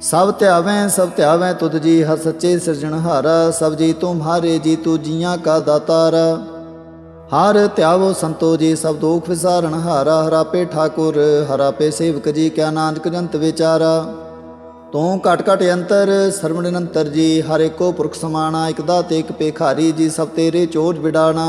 ਸਭ ਧਿਆਵੇਂ ਸਭ ਧਿਆਵੇਂ ਤੁਧ ਜੀ ਹਰ ਸੱਚੇ ਸਿਰਜਣਹਾਰਾ ਸਭ ਜੀ ਤੁਮਹਾਰੇ ਜੀ ਤੂ ਜੀਆਂ ਕਾ ਦਾਤਾਰ। ਹਰ ਧਿਆਵੋ ਸੰਤੋ ਜੀ, ਸਭ ਦੋਖ ਵਿਸਾਰਣ ਹਾਰਾ ਹਰਾਪੇ ਠਾਕੁਰ ਹਰਾਪੇ ਸੇਵਕ ਜੀ, ਕਿਆ ਨਾਨਕ ਜੰਤ ਵਿਚਾਰਾ। ਤੂੰ ਘਟ ਘਟ ਅੰਤਰ, ਸਰਵਣ ਨਿਰੰਤਰ ਜੀ, ਹਰ ਇੱਕੋ ਪੁਰਖ ਸਮਾਣਾ, ਇਕ ਦਾਤੇ ਇਕ ਪੇਖਾਰੀ ਜੀ, ਸਭ ਤੇਰੇ ਚੋਜ ਵਿਡਾਣਾ।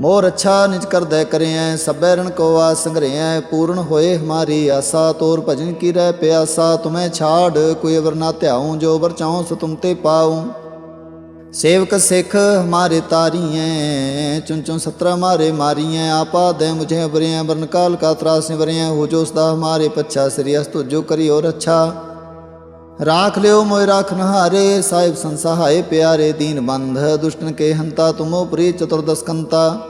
ਕਰਤਾਰਾ ਮੋਰ ਅੱਛਾ ਨਿਜ ਕਰਦੈ ਕਰਿਐ, ਸਭੈ ਰਣ ਕੋ ਆ ਸੰਗਰਿਐ, ਪੂਰਨ ਹੋਏ ਹਮਾਰੀ ਆਸਾ, ਤੋਰ ਭਜਨ ਕੀ ਰਹਿ ਪਿਆਸਾ, ਤੁਮੈ ਛਾੜ ਕੋਈ ਅਵਰ ਨਾ ਧਿਆਉ, ਜੋ ਵਰ ਚਾਹਉ ਸੋ ਤੁਮ ਤੇ ਪਾਉ। ਸੇਵਕ ਸਿੱਖ ਹਮਾਰੇ ਤਾਰੀਐ ਚੁਨ ਚੁਨ ਸਤਰਾ ਮਾਰੇ ਮਾਰੀਐ, ਆਪਾ ਦੇ ਮੁਝੇ ਅਬਰਿਐ ਵਰਨ ਕਾਲ ਕਾ ਤਰਾਸ ਨਿਵਰਿਐ, ਹੋ ਜੋ ਸਦਾ ਹਮਾਰੇ ਪੱਛਾ, ਸ੍ਰੀ ਅਸਤੁ ਜੋ ਕਰਿਓ ਰੱਛਾ ਰਾਖ ਲਿਓ ਮੋਇ ਰਾਖਨ ਹਾਰੇ ਸਾਹਿਬ ਸੰਸਹਾਏ ਪਿਆਰੇ ਦੀਨ ਬੰਧ, ਦੁਸ਼ਟਨ ਕੇ ਹੰਤਾ ਤੁਮੋ ਪ੍ਰੀ ਚਤੁਰਦਸਕੰਤਾ।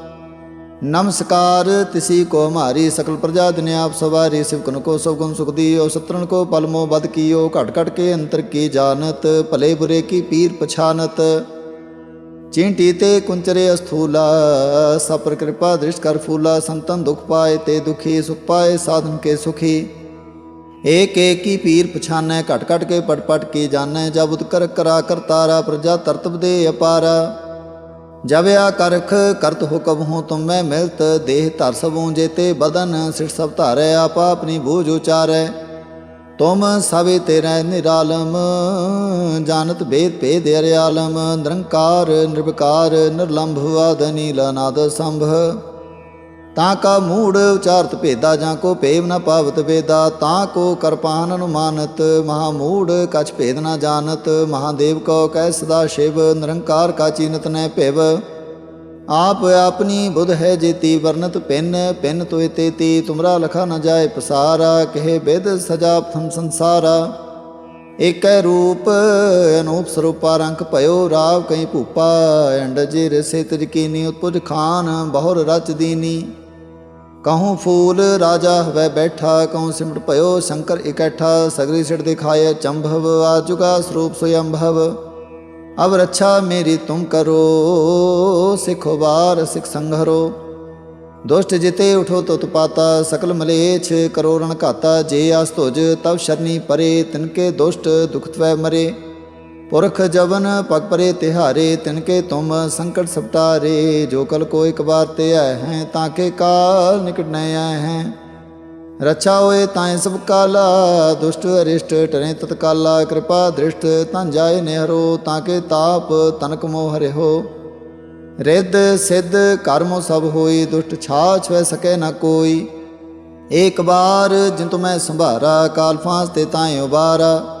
नमस्कार, तिसी को हमारी सकल प्रजा दिन आप सवारी सिवकन को सब गुण सुख दियो शत्रुन को पलमो बद कियो, घट घट के अंतर की जानत, भले बुरे की पीर पछानत। चींटी ते कुंचरे अस्थूला, सपर कृपा दृष्ट कर फूला, संतन दुख पाए ते दुखी, सुख पाए साधन के सुखी। एक एक की पीर पछानै, घट घट के पट पट की जानै जब उत करा कर तारा, प्रजा तरतब दे अपारा। ਜਵਿਆ ਕਰਖ, ਕਰਤ ਹੁਕਮ ਹੋ ਤੁਮ ਮੈਂ ਮਿਲਤ, ਦੇਹ ਧਰ ਸਭੂ ਜੇਤੇ ਬਦਨ, ਸਿਰ ਸਭ ਧਾਰੈ, ਆਪਾ ਆਪਣੀ ਬੂਝ ਉਚਾਰੈ। ਤੁਮ ਸਵੇ ਤੇਰੇ ਨਿਰਾਲਮ, ਜਾਣਤ ਭੇਦ ਭੇਦ ਅਰਿਆਲਮ, ਨਿਰੰਕਾਰ, ਨਿਰਵਕਾਰ, ਨਿਰਲੰਭ, ਆਦ ਨੀਲ ਅਨਾਦ ਸੰਭ ਤਾਂ ਕਾ ਮੂੜ ਉਚਾਰਤ ਭੇਦਾ ਜਾਂ ਕੋ ਭੇਵ ਨ ਪਾਵਤ ਵੇਦਾ, ਤਾਂ ਕੋ ਕਰਪਾਨ ਅਨੁਮਾਨਤ, ਮਹਾ ਮੂੜ ਕਛ ਭੇਦ ਨ ਜਾਣਤ, ਮਹਾਦੇਵ ਕੋ ਕਹਿ ਸਦਾ ਸ਼ਿਵ, ਨਿਰੰਕਾਰ ਕਾ ਚੀਨਤ ਨੈ ਭਿਵ। ਆਪ ਆਪਣੀ ਬੁਧ ਹੈ ਜੇਤੀ ਵਰਨਤ ਪਿੰਨ ਪਿੰਨ ਤੋਇ ਤੇਤੀ, ਤੁਮਰਾ ਲਖਾ ਨ ਜਾਏ ਪਸਾਰਾ, ਕਹੇ ਬੇਦ ਸਜਾ ਪ੍ਰਥਮ ਸੰਸਾਰਾ। ਏਕੈ ਰੂਪ ਅਨੂਪ ਸਰੂਪਾ ਰੰਕ ਭਇਓ ਰਾਵ ਕਈ ਭੂਪਾ ਅੰਡ ਜੇ ਰਸੇ ਤਿਜ ਕੀਨੀ ਉਤਪੁਜ ਖਾਨ, ਬਹੁਰ ਰਚ ਦੀਨੀ। ਕਹੂੰ ਫੂਲ ਰਾਜਾ ਹਵੈ ਬੈਠਾ, ਕਹੂੰ ਸਿਮਟ ਭਇਓ ਸ਼ੰਕਰ ਇਕੱਠਾ, ਸਗਰੀ ਸਿੜ ਦਿਖਾਏ ਚੰਭਵ, ਆ ਆਜੁਗਾ ਸਰੂਪ ਸੁਯੰਭਵ ਅਬ ਰੱਛਾ ਮੇਰੀ ਤੁਮ ਕਰੋ, ਸਿਖੋ ਬਾਰ ਸਿਖ ਸੰਘਰੋ। ਦੁਸ਼ਟ ਜਿਤੇ ਉਠੋ ਤੁਤ ਪਾਤਾ, ਸਕਲ ਮਲੇਛ ਕਰੋ ਰਣ ਘਾਤਾ, ਜੇ ਆਸ ਤੁਜ ਤਬ ਸ਼ਰਨੀ ਪਰੇ ਤਿਨਕੇ ਦੁਸ਼ਟ ਦੁਖ ਤਵੈ ਮਰੇ। ਪੁਰਖ ਜਵਨ ਪਗ ਪਰੇ ਤਿਹਾਰੇ ਤਿਨਕੇ ਤੁਮ ਸੰਕਟ ਸਪਟਾਰੇ ਜੋ ਕਲ ਕੋ ਇੱਕ ਵਾਰ ਤੇ ਆਏ ਹੈ, ਤਾਂ ਕੇ ਕਾਲ ਨਿਕਟ ਨ ਆਏ ਹੈ। ਰਛਾ ਹੋਏ ਤਾਏ ਸਭ ਕਾਲਾ, ਦੁਸ਼ਟ ਅਰਿਸ਼ਟ ਟਰੇ ਤਤਕਾਲਾ ਕਿਰਪਾ ਦ੍ਰਿਸ਼ਟ ਤਨ ਜਾਏ ਨਹਿਰੋ, ਤਾਂ ਕੇ ਤਾਪ ਤਨਕ ਮੋਹ ਹਰਿਓ ਰਿੱਧ ਸਿੱਧ ਕਰਮੋ ਸਭ ਹੋਈ, ਦੁਸ਼ਟ ਛਾਛ ਵੈ ਸਕੈ ਨਾ ਕੋਈ। ਏਕ ਬਾਰ ਜਿਨ ਤੁ ਮੈਂ ਸੰਭਾਰਾ, ਕਾਲ ਫਾਂਸ ਤੇ ਤਾਏ ਉਬਾਰਾ।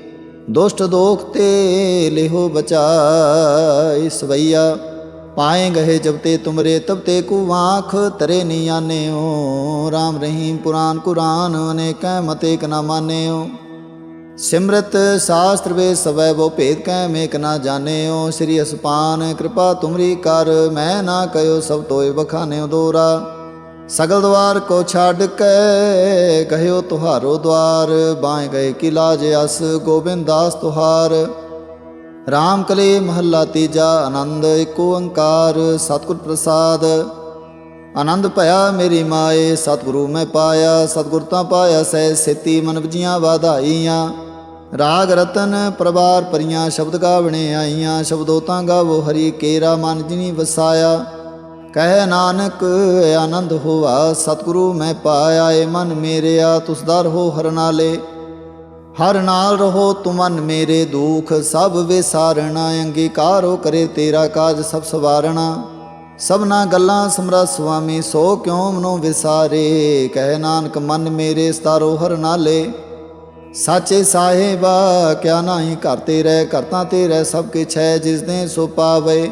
ਦੁਸ਼ਟ ਦੋਖ ਤੇ ਲਿਹੋ ਬਚਾਈ ਸਵਈਆ। ਪਾਏ ਗਏ ਜਬ ਤੇ ਤੁਮਰੇ, ਤਬ ਤੇ ਕੂ ਆਂਖ ਤਰੇ ਨੀ ਆਨਿਓ RAM ਰਹੀਮ ਪੁਰਾਨ ਕੁਰਾਨ, ਅਨੇਕੈ ਮਤੇ ਕ ਨਾ ਮਾਨਿਓ ਸਿਮਰਤ ਸ਼ਾਸਤਰ ਵੇ ਸਵੈ, ਵੋ ਭੇਦ ਕੈ ਮੇਕ ਨਾ ਜਾਣਿਓ ਸ੍ਰੀ ਅਸਪਾਨ, ਕਿਰਪਾ ਤੁਮਰੀ ਕਰ, ਮੈਂ ਨਾ ਕਯੋ ਸਭ ਤੋਏ ਬਖਾਨਿਓ ਦੋਰਾ। ਸਗਲ ਦਵਾਰ ਕੋ ਛੱਡ ਕੇ ਗਹਿਓ ਤੁਹਾਰੋ ਦਵਾਰ ਬਾਏ ਗਏ ਕੀ ਲਾਜ ਅਸ ਗੋਬਿੰਦ ਦਾਸ ਤੁਹਾਰ। ਰਾਮ ਕਲੇ ਮਹੱਲਾ ਤੀਜਾ, ਆਨੰਦ ਏਕ ਓੰਕਾਰ, ਸਤਿਗੁਰ ਪ੍ਰਸਾਦ। ਆਨੰਦ ਭਇਆ ਮੇਰੀ ਮਾਏ, ਸਤਿਗੁਰੂ ਮੈਂ ਪਾਇਆ, ਸਤਿਗੁਰ ਤਾਂ ਪਾਇਆ ਸਹਿ ਸੇਤੀ ਮਨ ਵਜੀਆਂ ਵਾਧਾਈਆਂ। ਰਾਗ ਰਤਨ ਪ੍ਰਵਾਰ ਪਰੀਆਂ ਸ਼ਬਦ ਗਾਵਣੇ ਆਈਆਂ, ਸ਼ਬਦੋ ਤਾਂ ਗਾਵੋ ਹਰੀ ਕੇਰਾ, ਮਨ ਜਿਨੀ ਵਸਾਇਆ। ਕਹਿ ਨਾਨਕ, ਆਨੰਦ ਹੋਆ, ਸਤਿਗੁਰੂ ਮੈਂ ਪਾਇਆ, ਏ ਮਨ ਮੇਰਿਆ, ਤੁਸ ਦਰ ਹੋ ਹਰ ਨਾਲੇ। ਹਰ ਨਾਲ ਰਹੋ ਤੁਮਨ ਮੇਰੇ ਦੁਖ, ਸਭ ਵਿਸਾਰਣਾ, ਅੰਗੀਕਾਰੋ ਕਰੇ ਤੇਰਾ ਕਾਜ, ਸਭ ਸਵਾਰਣਾ। ਸਭਨਾ ਗੱਲਾਂ ਸਮਰਾ ਸੁਆਮੀ, ਸੋ ਕਿਉ ਮਨੋ ਵਿਸਾਰੇ? ਕਹਿ ਨਾਨਕ, ਮਨ ਮੇਰੇ ਸਤਾਰੋ ਹਰ ਨਾਲੇ। ਸਾਚੇ ਸਾਹਿਬਾ, ਕਿਆ ਨਾਹੀ ਘਰ ਤੇ ਰਹਿ ਕਰਤਾ ਤੇ ਰਹਿ, ਸਭ ਕਿਛ ਹੈ ਜਿਸ ਨੇ ਸੋ ਪਾਵੇ।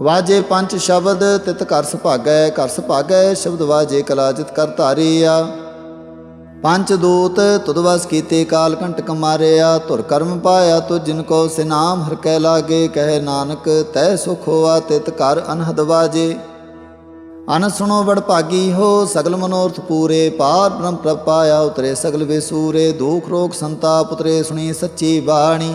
ਵਾਜੇ ਪੰਜ ਸ਼ਬਦ, ਤਿਤ ਕਰ ਸੁਭਾਗੈ ਕਰ ਸੁਭਾਗੈ, ਸ਼ਬਦ ਵਾਜੇ ਕਲਾਜਿਤ ਕਰ ਧਾਰੀਆ। ਪੰਜ ਦੂਤ ਤੁਦਵਸ ਕੀਤੇ ਕਾਲ ਕੰਟਕ ਮਾਰਿਆ। ਧੁਰ ਕਰਮ ਪਾਇਆ ਤੁ ਜਿਨ ਕੋ ਸਿਨਾਮ ਹਰ ਕਹਿ ਲਾਗੇ। ਕਹਿ ਨਾਨਕ, ਤੈ ਸੁਖ ਹੋਆ ਤਿਤ ਕਰ ਅਨਹਦ ਵਾਜੇ। ਅਨ ਸੁਣੋ ਬੜ ਭਾਗੀ ਹੋ, ਸਗਲ ਮਨੋਰਥ ਪੂਰੇ। ਪਾਰ ਬ੍ਰਹਮ ਪ੍ਰਭ ਪਾਇਆ ਉਤਰੇ ਸਗਲ ਵਿਸੂਰੇ ਦੁਖ ਰੋਗ ਸੰਤਾਪ ਉਤਰੇ ਸੁਣੀ ਸੱਚੀ ਬਾਣੀ।